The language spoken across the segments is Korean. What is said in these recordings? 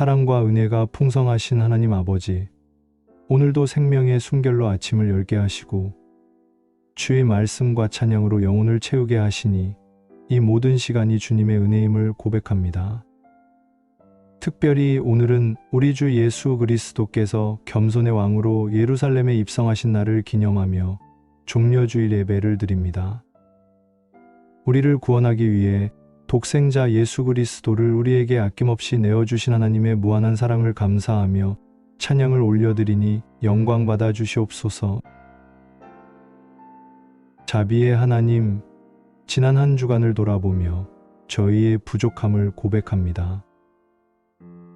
사랑과 은혜가 풍성하신 하나님 아버지, 오늘도 생명의 숨결로 아침을 열게 하시고 주의 말씀과 찬양으로 영혼을 채우게 하시니 이 모든 시간이 주님의 은혜임을 고백합니다. 특별히 오늘은 우리 주 예수 그리스도께서 겸손의 왕으로 예루살렘에 입성하신 날을 기념하며 종려주일 예배를 드립니다. 우리를 구원하기 위해 독생자 예수 그리스도를 우리에게 아낌없이 내어주신 하나님의 무한한 사랑을 감사하며 찬양을 올려드리니 영광 받아 주시옵소서. 자비의 하나님, 지난 한 주간을 돌아보며 저희의 부족함을 고백합니다.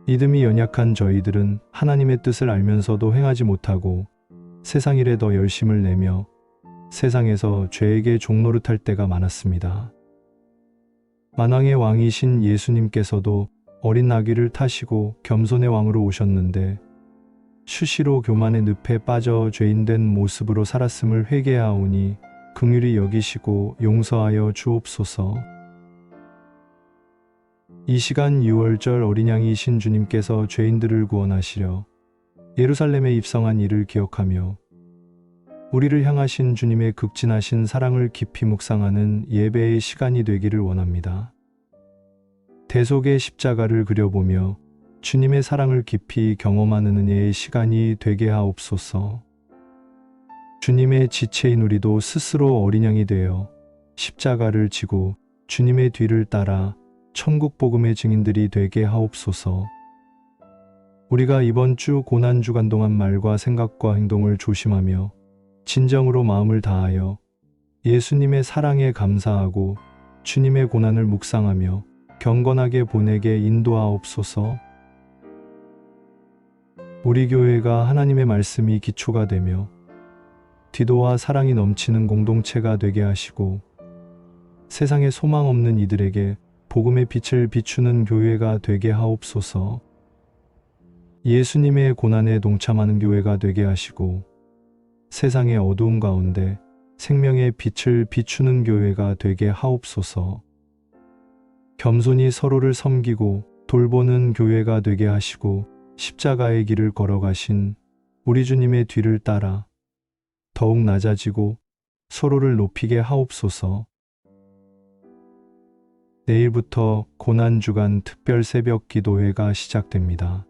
믿음이 연약한 저희들은 하나님의 뜻을 알면서도 행하지 못하고 세상 일에 더 열심을 내며 세상에서 죄에게 종노릇할 때가 많았습니다. 만왕의 왕이신 예수님께서도 어린 나귀를 타시고 겸손의 왕으로 오셨는데 수시로 교만의 늪에 빠져 죄인된 모습으로 살았음을 회개하오니 긍휼히 여기시고 용서하여 주옵소서. 이 시간 6월절 어린 양이신 주님께서 죄인들을 구원하시려 예루살렘에 입성한 일을 기억하며 우리를 향하신 주님의 극진하신 사랑을 깊이 묵상하는 예배의 시간이 되기를 원합니다. 대속의 십자가를 그려보며 주님의 사랑을 깊이 경험하는 은혜의 시간이 되게 하옵소서. 주님의 지체인 우리도 스스로 어린 양이 되어 십자가를 지고 주님의 뒤를 따라 천국 복음의 증인들이 되게 하옵소서. 우리가 이번 주 고난 주간 동안 말과 생각과 행동을 조심하며 진정으로 마음을 다하여 예수님의 사랑에 감사하고 주님의 고난을 묵상하며 경건하게 보내게 인도하옵소서. 우리 교회가 하나님의 말씀이 기초가 되며 디도와 사랑이 넘치는 공동체가 되게 하시고 세상에 소망 없는 이들에게 복음의 빛을 비추는 교회가 되게 하옵소서. 예수님의 고난에 동참하는 교회가 되게 하시고 세상의 어두움 가운데 생명의 빛을 비추는 교회가 되게 하옵소서. 겸손히 서로를 섬기고 돌보는 교회가 되게 하시고 십자가의 길을 걸어가신 우리 주님의 뒤를 따라 더욱 낮아지고 서로를 높이게 하옵소서. 내일부터 고난주간 특별 새벽 기도회가 시작됩니다.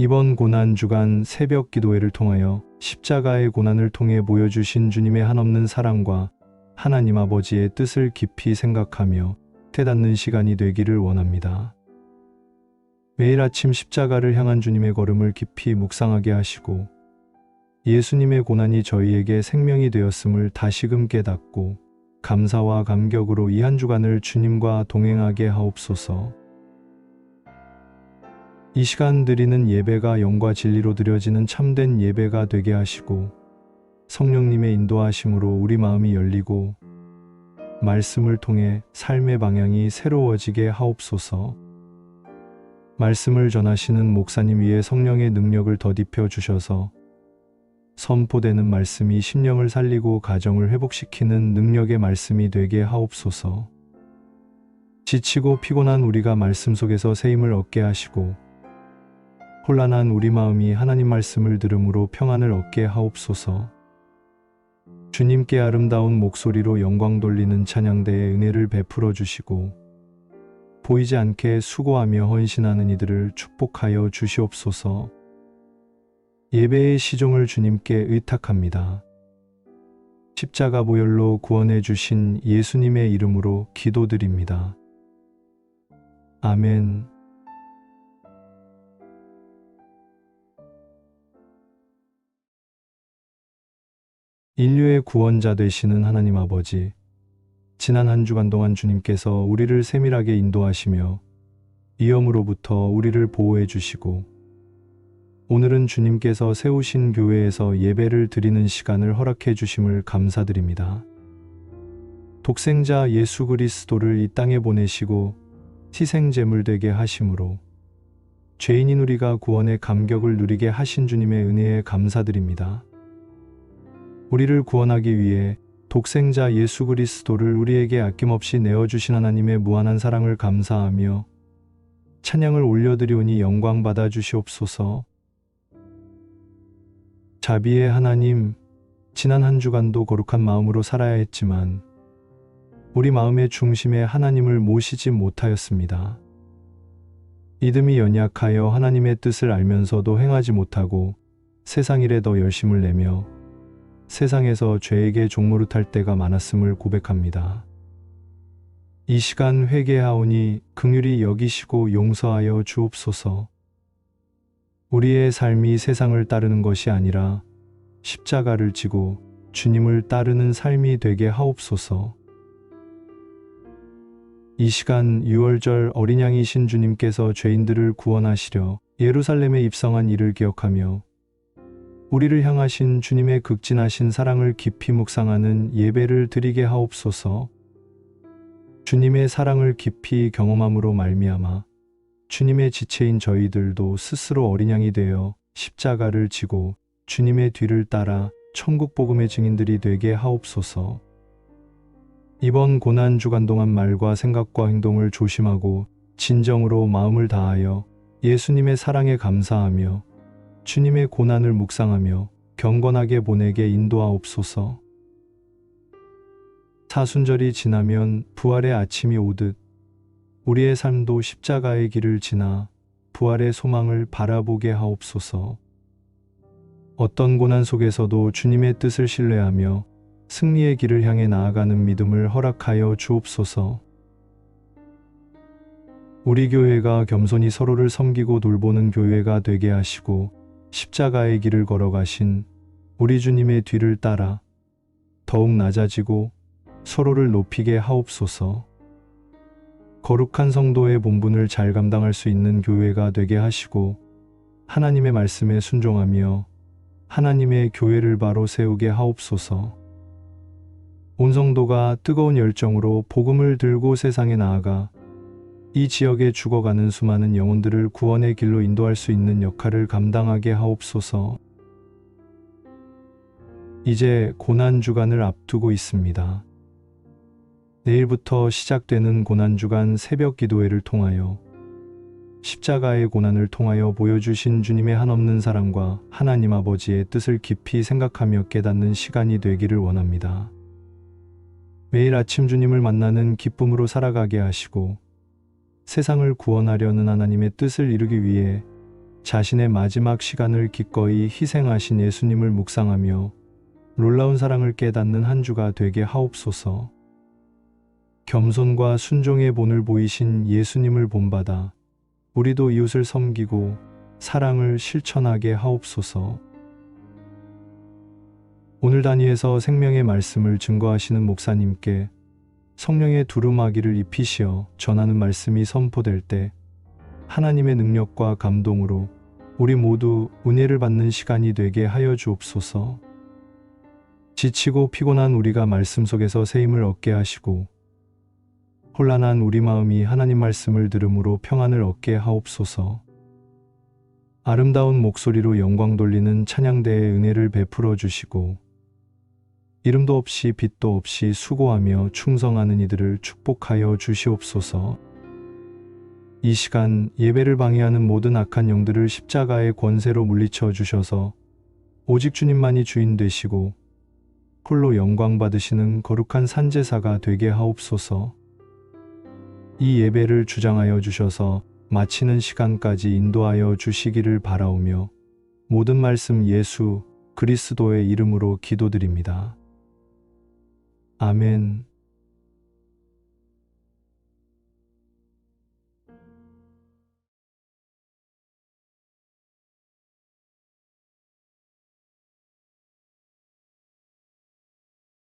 이번 고난 주간 새벽 기도회를 통하여 십자가의 고난을 통해 보여주신 주님의 한없는 사랑과 하나님 아버지의 뜻을 깊이 생각하며 깨닫는 시간이 되기를 원합니다. 매일 아침 십자가를 향한 주님의 걸음을 깊이 묵상하게 하시고 예수님의 고난이 저희에게 생명이 되었음을 다시금 깨닫고 감사와 감격으로 이 한 주간을 주님과 동행하게 하옵소서. 이 시간 드리는 예배가 영과 진리로 드려지는 참된 예배가 되게 하시고 성령님의 인도하심으로 우리 마음이 열리고 말씀을 통해 삶의 방향이 새로워지게 하옵소서. 말씀을 전하시는 목사님 위에 성령의 능력을 더딥혀 주셔서 선포되는 말씀이 심령을 살리고 가정을 회복시키는 능력의 말씀이 되게 하옵소서. 지치고 피곤한 우리가 말씀 속에서 새 힘을 얻게 하시고 혼란한 우리 마음이 하나님 말씀을 들음으로 평안을 얻게 하옵소서. 주님께 아름다운 목소리로 영광 돌리는 찬양대의 은혜를 베풀어 주시고 보이지 않게 수고하며 헌신하는 이들을 축복하여 주시옵소서. 예배의 시종을 주님께 의탁합니다. 십자가 보혈로 구원해 주신 예수님의 이름으로 기도드립니다. 아멘. 인류의 구원자 되시는 하나님 아버지, 지난 한 주간 동안 주님께서 우리를 세밀하게 인도하시며 위험으로부터 우리를 보호해 주시고 오늘은 주님께서 세우신 교회에서 예배를 드리는 시간을 허락해 주심을 감사드립니다. 독생자 예수 그리스도를 이 땅에 보내시고 희생제물 되게 하심으로 죄인인 우리가 구원의 감격을 누리게 하신 주님의 은혜에 감사드립니다. 우리를 구원하기 위해 독생자 예수 그리스도를 우리에게 아낌없이 내어주신 하나님의 무한한 사랑을 감사하며 찬양을 올려드리오니 영광 받아 주시옵소서. 자비의 하나님, 지난 한 주간도 거룩한 마음으로 살아야 했지만 우리 마음의 중심에 하나님을 모시지 못하였습니다. 믿음이 연약하여 하나님의 뜻을 알면서도 행하지 못하고 세상 일에 더 열심을 내며 세상에서 죄에게 종노릇할 때가 많았음을 고백합니다. 이 시간 회개하오니 긍휼히 여기시고 용서하여 주옵소서. 우리의 삶이 세상을 따르는 것이 아니라 십자가를 지고 주님을 따르는 삶이 되게 하옵소서. 이 시간 6월절 어린 양이신 주님께서 죄인들을 구원하시려 예루살렘에 입성한 일을 기억하며 우리를 향하신 주님의 극진하신 사랑을 깊이 묵상하는 예배를 드리게 하옵소서. 주님의 사랑을 깊이 경험함으로 말미암아 주님의 지체인 저희들도 스스로 어린 양이 되어 십자가를 지고 주님의 뒤를 따라 천국 복음의 증인들이 되게 하옵소서. 이번 고난 주간 동안 말과 생각과 행동을 조심하고 진정으로 마음을 다하여 예수님의 사랑에 감사하며 주님의 고난을 묵상하며 경건하게 보내게 인도하옵소서. 사순절이 지나면 부활의 아침이 오듯 우리의 삶도 십자가의 길을 지나 부활의 소망을 바라보게 하옵소서. 어떤 고난 속에서도 주님의 뜻을 신뢰하며 승리의 길을 향해 나아가는 믿음을 허락하여 주옵소서. 우리 교회가 겸손히 서로를 섬기고 돌보는 교회가 되게 하시고 십자가의 길을 걸어가신 우리 주님의 뒤를 따라 더욱 낮아지고 서로를 높이게 하옵소서. 거룩한 성도의 본분을 잘 감당할 수 있는 교회가 되게 하시고 하나님의 말씀에 순종하며 하나님의 교회를 바로 세우게 하옵소서. 온 성도가 뜨거운 열정으로 복음을 들고 세상에 나아가 이 지역에 죽어가는 수많은 영혼들을 구원의 길로 인도할 수 있는 역할을 감당하게 하옵소서. 이제 고난 주간을 앞두고 있습니다. 내일부터 시작되는 고난 주간 새벽 기도회를 통하여 십자가의 고난을 통하여 보여주신 주님의 한없는 사랑과 하나님 아버지의 뜻을 깊이 생각하며 깨닫는 시간이 되기를 원합니다. 매일 아침 주님을 만나는 기쁨으로 살아가게 하시고 세상을 구원하려는 하나님의 뜻을 이루기 위해 자신의 마지막 시간을 기꺼이 희생하신 예수님을 묵상하며 놀라운 사랑을 깨닫는 한 주가 되게 하옵소서. 겸손과 순종의 본을 보이신 예수님을 본받아 우리도 이웃을 섬기고 사랑을 실천하게 하옵소서. 오늘 단위에서 생명의 말씀을 증거하시는 목사님께 성령의 두루마기를 입히시어 전하는 말씀이 선포될 때 하나님의 능력과 감동으로 우리 모두 은혜를 받는 시간이 되게 하여 주옵소서. 지치고 피곤한 우리가 말씀 속에서 새 힘을 얻게 하시고 혼란한 우리 마음이 하나님 말씀을 들음으로 평안을 얻게 하옵소서. 아름다운 목소리로 영광 돌리는 찬양대의 은혜를 베풀어 주시고 이름도 없이 빛도 없이 수고하며 충성하는 이들을 축복하여 주시옵소서. 이 시간 예배를 방해하는 모든 악한 영들을 십자가의 권세로 물리쳐 주셔서 오직 주님만이 주인 되시고 홀로 영광 받으시는 거룩한 산제사가 되게 하옵소서. 이 예배를 주장하여 주셔서 마치는 시간까지 인도하여 주시기를 바라오며 모든 말씀 예수 그리스도의 이름으로 기도드립니다. 아멘.